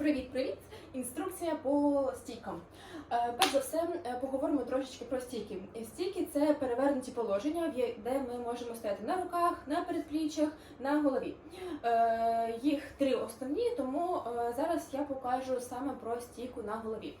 Привіт-привіт! Інструкція по стійкам. Е, Перш за все, е, поговоримо трошечки про стійки. Стійки це перевернуті положення, де ми можемо стояти на руках, на передпліччях, на голові. Е, Їх три основні, тому е, зараз я покажу саме про стійку на голові.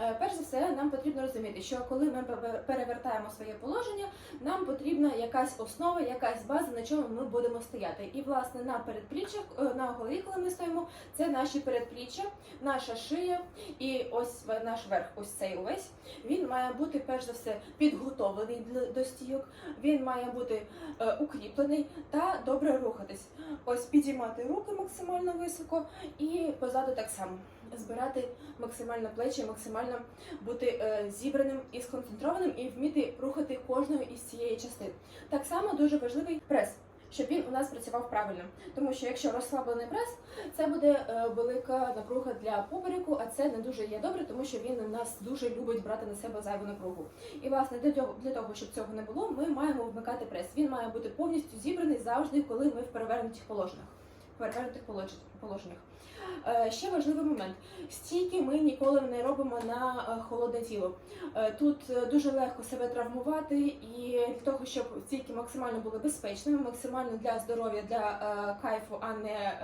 Е, Перш за все, нам потрібно розуміти, що коли ми перевертаємо своє положення, нам потрібна якась основа, якась база, на чому ми будемо стояти. І власне на передпліччях, е, на голові, коли ми стоїмо, це наші передпліччя, наша шия і ось наш верх, ось цей увесь. Він має бути перш за все підготовлений до стійок. Він має бути е, укріплений та добре рухатись. Ось підіймати руки максимально високо і позаду так само. Збирати максимально плечі, максимально бути е, зібраним і сконцентрованим, і вміти рухати кожною із цієї частини. Так само дуже важливий прес, щоб він у нас працював правильно. Тому що якщо розслаблений прес, це буде е, велика напруга для попереку, а це не дуже є добре, тому що він у нас дуже любить брати на себе зайву напругу. І власне для того, щоб цього не було, ми маємо вмикати прес. Він має бути повністю зібраний завжди, коли ми в перевернутих положеннях. Перевернутих полож- положеннях. Е, Ще важливий момент: стійки ми ніколи не робимо на е, холодне тіло. Е, Тут дуже легко себе травмувати, і для того, щоб стійки максимально були безпечними, максимально для здоров'я, для кайфу, а не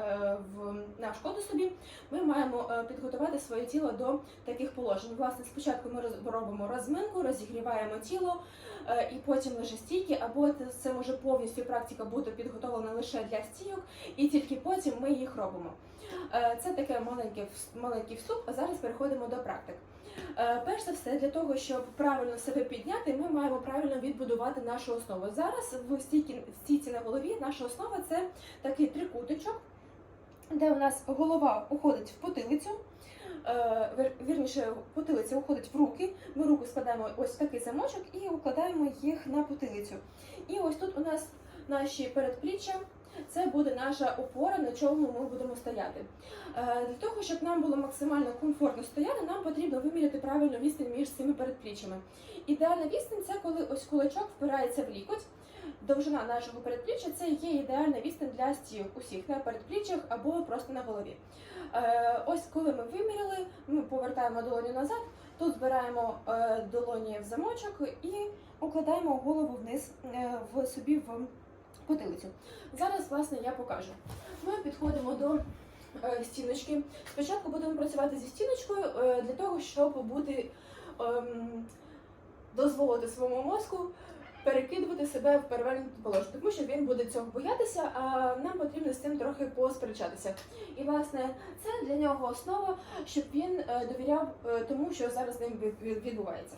в на шкоду собі, ми маємо підготувати своє тіло до таких положень. Власне, спочатку ми робимо розминку, розігріваємо тіло, і потім лише стійки, або це може повністю практика бути підготовлена лише для стійок, і тільки потім ми їх робимо. Е, Це таке маленьке маленький вступ. А зараз переходимо до практик. Е, Перш за все, для того, щоб правильно себе підняти, ми маємо правильно відбудувати нашу основу. Зараз в стійці, на голові наша основа це такий трикутичок, де у нас голова уходить в потилицю. е, Вірніше, потилиця уходить в руки. Ми руку складаємо ось в такий замочок і укладаємо їх на потилицю. І ось тут у нас наші передпліччя. Це буде наша опора, на чому ми будемо стояти. Е, Для того, щоб нам було максимально комфортно стояти, нам потрібно виміряти правильну відстань між цими передпліччями. Ідеальна відстань це коли ось кулачок впирається в лікоть. Довжина нашого передпліччя це є ідеальна відстань для стійок усіх на передпліччях або просто на голові. Е, Ось коли ми виміряли, ми повертаємо долоню назад, тут збираємо е, долоні в замочок і укладаємо голову вниз в собі в потилицю. Зараз, власне, я покажу. Ми підходимо до е, стіночки. Спочатку будемо працювати зі стіночкою е, для того, щоб бути ем, дозволити своєму мозку перекидувати себе в перевернуте положення, тому що він буде цього боятися, а нам потрібно з цим трохи посперечатися. І власне це для нього основа, щоб він е, довіряв тому, що зараз з ним від- від- відбувається.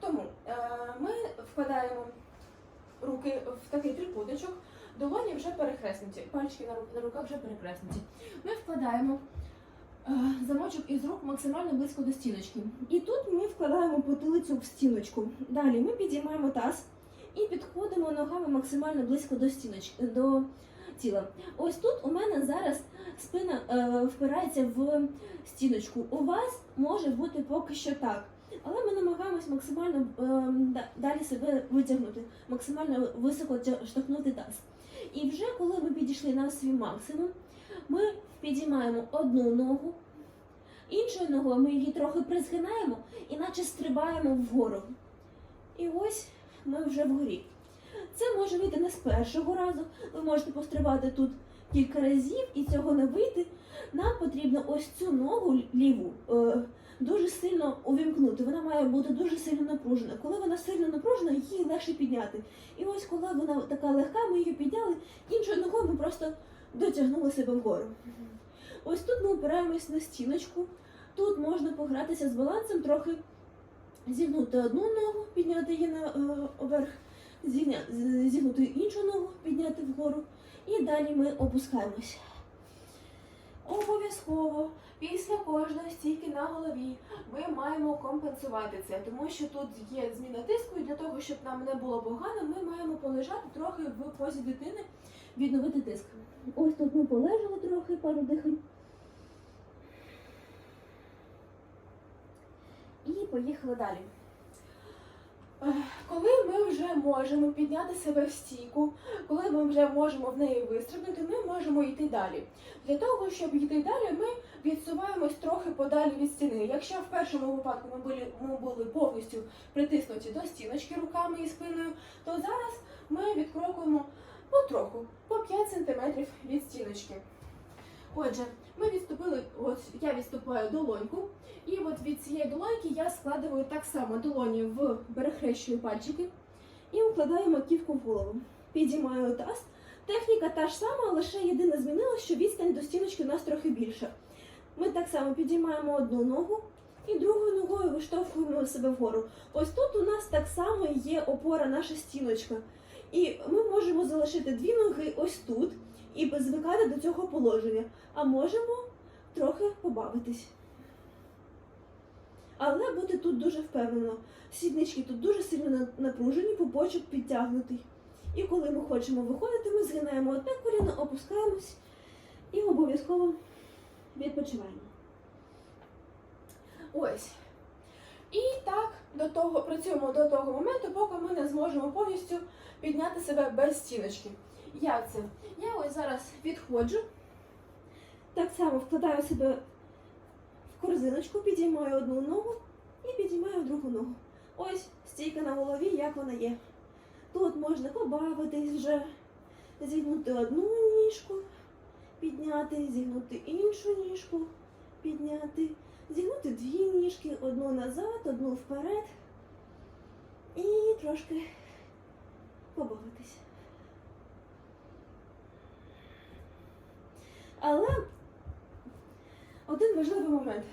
Тому ми вкладаємо руки в такий трикутичок, долоні вже перехреснуті, пальчики на руках вже перехреснуті. Ми вкладаємо е, замочок із рук максимально близько до стіночки. І тут ми вкладаємо потилицю в стіночку. Далі ми підіймаємо таз і підходимо ногами максимально близько до стіночки до тіла. Ось тут у мене зараз спина е, впирається в стіночку. У вас може бути поки що так. Але ми намагаємось максимально е, далі себе витягнути, максимально високо штовхнути таз. І вже коли ми підійшли на свій максимум, ми підіймаємо одну ногу, іншою ногою ми її трохи призгинаємо, іначе стрибаємо вгору. І ось ми вже вгорі. Це може вийти не з першого разу. Ви можете пострибати тут кілька разів і цього не вийти. Нам потрібно ось цю ногу ліву е, дуже сильно увімкнути. Вона має бути дуже сильно напружена. Коли вона сильно напружена, її легше підняти. І ось коли вона така легка, ми її підняли, іншою ногою ми просто дотягнули себе вгору. Ось тут ми опираємось на стіночку. Тут можна погратися з балансом, трохи зігнути одну ногу, підняти її на е, вверх, зігнути іншу ногу, підняти вгору. І далі ми опускаємось. Обов'язково після кожної стійки на голові ми маємо компенсувати це, тому що тут є зміна тиску, і для того, щоб нам не було погано, ми маємо полежати трохи в позі дитини, відновити тиск. Ось тут ми полежали трохи, пару дихань. І поїхали далі. Коли ми вже можемо підняти себе в стійку, коли ми вже можемо в неї вистрибнути, ми можемо йти далі. Для того, щоб йти далі, ми відсуваємось трохи подалі від стіни. Якщо в першому випадку ми були, ми були повністю притиснуті до стіночки руками і спиною, то зараз ми відкрокуємо потроху, по 5 см від стіночки. Отже, ми відступили, от я відступаю долоньку, і от від цієї долоньки я складаю так само долоні в перехрещую пальчики і укладаю маківку в голову. Підіймаю таз. Техніка та ж сама, лише єдине змінилося, що відстань до стіночки у нас трохи більша. Ми так само підіймаємо одну ногу і другою ногою виштовхуємо себе вгору. Ось тут у нас так само є опора наша стіночка. І ми можемо залишити дві ноги ось тут і звикати до цього положення. А можемо трохи побавитись. Але бути тут дуже впевнено. Сіднички тут дуже сильно на- напружені, пупочок підтягнутий. І коли ми хочемо виходити, ми згинаємо одне коліно, опускаємось і обов'язково відпочиваємо. Ось. І так до того працюємо до того моменту, поки ми не зможемо повністю підняти себе без стіночки. Як це? Я ось зараз відходжу, так само вкладаю себе в корзиночку, підіймаю одну ногу і підіймаю другу ногу. Ось стійка на голові, як вона є. Тут можна побавитись вже, зігнути одну ніжку, підняти, зігнути іншу ніжку, підняти, зігнути дві ніжки, одну назад, одну вперед. І трошки побавитись. Але один важливий момент.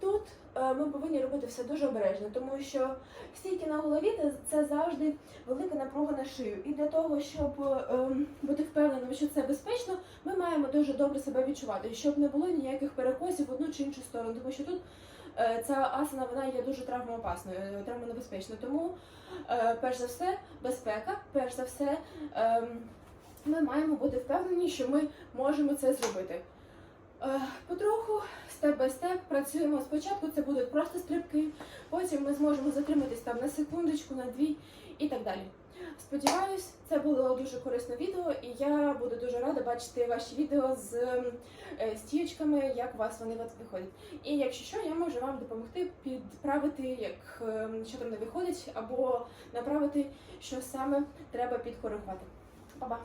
Тут е, ми повинні робити все дуже обережно, тому що стійки на голові це- завжди велика напруга на шию. І для того, щоб е, бути впевненим, що це безпечно, ми маємо дуже добре себе відчувати, щоб не було ніяких перекосів в одну чи іншу сторону, тому що тут е, ця асана вона є дуже травмоопасною, е, травмонебезпечною. Тому, перш за все, безпека, перш за все, е, ми маємо бути впевнені, що ми можемо це зробити. Е, Потроху, степ бай степ, працюємо. Спочатку це будуть просто стрибки, потім ми зможемо затриматись там на секундочку, на дві і так далі. Сподіваюсь, це було дуже корисне відео, і я буду дуже рада бачити ваші відео з е, стічками, як у вас вони виходять. І якщо що, я можу вам допомогти підправити, як е, що там не виходить, або направити, що саме треба підкоригувати. Па-па!